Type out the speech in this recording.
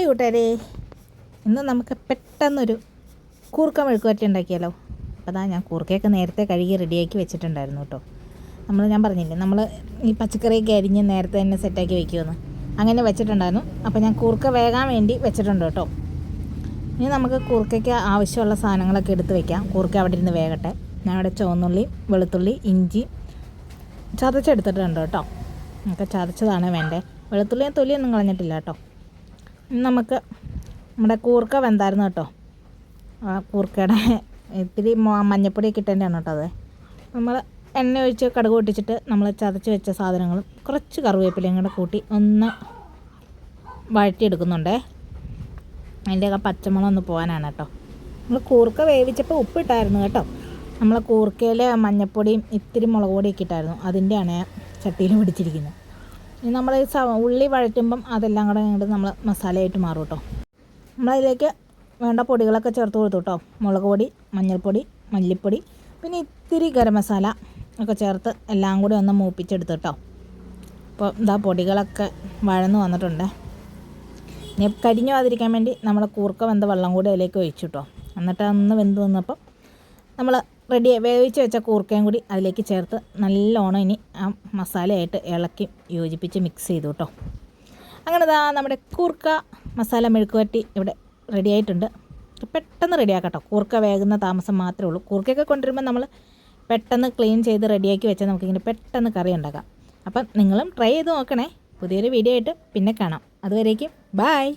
Hi കൂട്ടുകാരെ ഇന്ന് നമുക്ക് പെട്ടെന്നൊരു കൂർക്ക മെഴുക്കുവരട്ടി ഉണ്ടാക്കിയാലോ? അപ്പോൾ അതാ ഞാൻ കൂർക്കയൊക്കെ നേരത്തെ കഴുകി റെഡിയാക്കി വെച്ചിട്ടുണ്ടായിരുന്നു കേട്ടോ. നമ്മൾ ഞാൻ പറഞ്ഞില്ലേ നമ്മൾ ഈ പച്ചക്കറിയൊക്കെ അരിഞ്ഞ് നേരത്തെ തന്നെ സെറ്റാക്കി വെക്കുമെന്ന്. അങ്ങനെ വെച്ചിട്ടുണ്ടായിരുന്നു. അപ്പോൾ ഞാൻ കൂർക്ക വേകാൻ വേണ്ടി വെച്ചിട്ടുണ്ട് കേട്ടോ. ഇനി നമുക്ക് കൂർക്കയ്ക്ക് ആവശ്യമുള്ള സാധനങ്ങളൊക്കെ എടുത്ത് വെക്കാം. കൂർക്ക അവിടെ ഇരുന്ന് വേകട്ടെ. ഞാൻ അവിടെ ചുവന്നുള്ളി വെളുത്തുള്ളി ഇഞ്ചി ചതച്ചെടുത്തിട്ടുണ്ട് കേട്ടോ. നമുക്ക് ചതച്ചതാണ് വേണ്ടത് വെളുത്തുള്ളിയും തൊലിയൊന്നും കളഞ്ഞിട്ടില്ല കേട്ടോ. നമുക്ക് നമ്മുടെ കൂർക്ക വെന്തായിരുന്നു കേട്ടോ. ആ കൂർക്കയുടെ ഇത്തിരി മഞ്ഞപ്പൊടി കിട്ടേണ്ടതാണ് കേട്ടോ അത്. നമ്മൾ എണ്ണ ഒഴിച്ച് കടുക് പൊട്ടിച്ചിട്ട് നമ്മൾ ചതച്ച് വെച്ച സാധനങ്ങളും കുറച്ച് കറിവേപ്പിലയും കൂടെ കൂട്ടി ഒന്ന് വഴറ്റിയെടുക്കുന്നുണ്ടേ. അതിന്റെയൊക്കെ പച്ചമുളക് ഒന്ന് പോകാനാണ് കേട്ടോ. നമ്മൾ കൂർക്ക വേവിച്ചപ്പോൾ ഉപ്പിട്ടായിരുന്നു കേട്ടോ. നമ്മൾ കൂർക്കയിലെ മഞ്ഞപ്പൊടിയും ഇത്തിരി മുളക് പൊടിയൊക്കെ ഇട്ടായിരുന്നു. അതിന്റെയാണ് ചട്ടിയിൽ പിടിച്ചിരിക്കുന്നത്. ഇനി നമ്മൾ ഈ ഉള്ളി വഴറ്റുമ്പം അതെല്ലാം കൂടെ ഇങ്ങോട്ട് നമ്മൾ മസാലയായിട്ട് മാറും കേട്ടോ നമ്മളതിലേക്ക് വേണ്ട പൊടികളൊക്കെ ചേർത്ത് കൊടുത്തു കേട്ടോ മുളക് പൊടി മഞ്ഞൾപ്പൊടി മല്ലിപ്പൊടി പിന്നെ ഇത്തിരി ഗരം മസാല ഒക്കെ ചേർത്ത് എല്ലാം കൂടി ഒന്ന് മൂപ്പിച്ചെടുത്ത് കേട്ടോ അപ്പോൾ ഇതാ പൊടികളൊക്കെ വഴന്ന് വന്നിട്ടുണ്ട്. ഇനി കരിഞ്ഞു വാതിരിക്കാൻ വേണ്ടി നമ്മൾ കൂർക്ക വെന്ത വെള്ളം കൂടി അതിലേക്ക് ഒഴിച്ചു കേട്ടോ എന്നിട്ട് അന്ന് വെന്ത് വന്നപ്പം നമ്മൾ റെഡി വേവിച്ച് വെച്ച കൂർക്കയും കൂടി അതിലേക്ക് ചേർത്ത് നല്ലോണം ഇനി ആ മസാലയായിട്ട് ഇളക്കി യോജിപ്പിച്ച് മിക്സ് ചെയ്തു കേട്ടോ അങ്ങനെ ദാ നമ്മുടെ കൂർക്ക മസാല മെഴുക്കുവരട്ടി ഇവിടെ റെഡി ആയിട്ടുണ്ട്. പെട്ടെന്ന് റെഡിയാക്കട്ടോ കൂർക്ക വേകുന്ന താമസം മാത്രമേ ഉള്ളൂ. കൂർക്കയൊക്കെ കൊണ്ടുവരുമ്പോൾ നമ്മൾ പെട്ടെന്ന് ക്ലീൻ ചെയ്ത് റെഡിയാക്കി വെച്ചാൽ നമുക്കിങ്ങനെ പെട്ടെന്ന് കറി ഉണ്ടാക്കാം. അപ്പം നിങ്ങളും ട്രൈ ചെയ്ത് നോക്കണേ. പുതിയൊരു വീഡിയോ ആയിട്ട് പിന്നെ കാണാം. അതുവരേക്കും ബായ്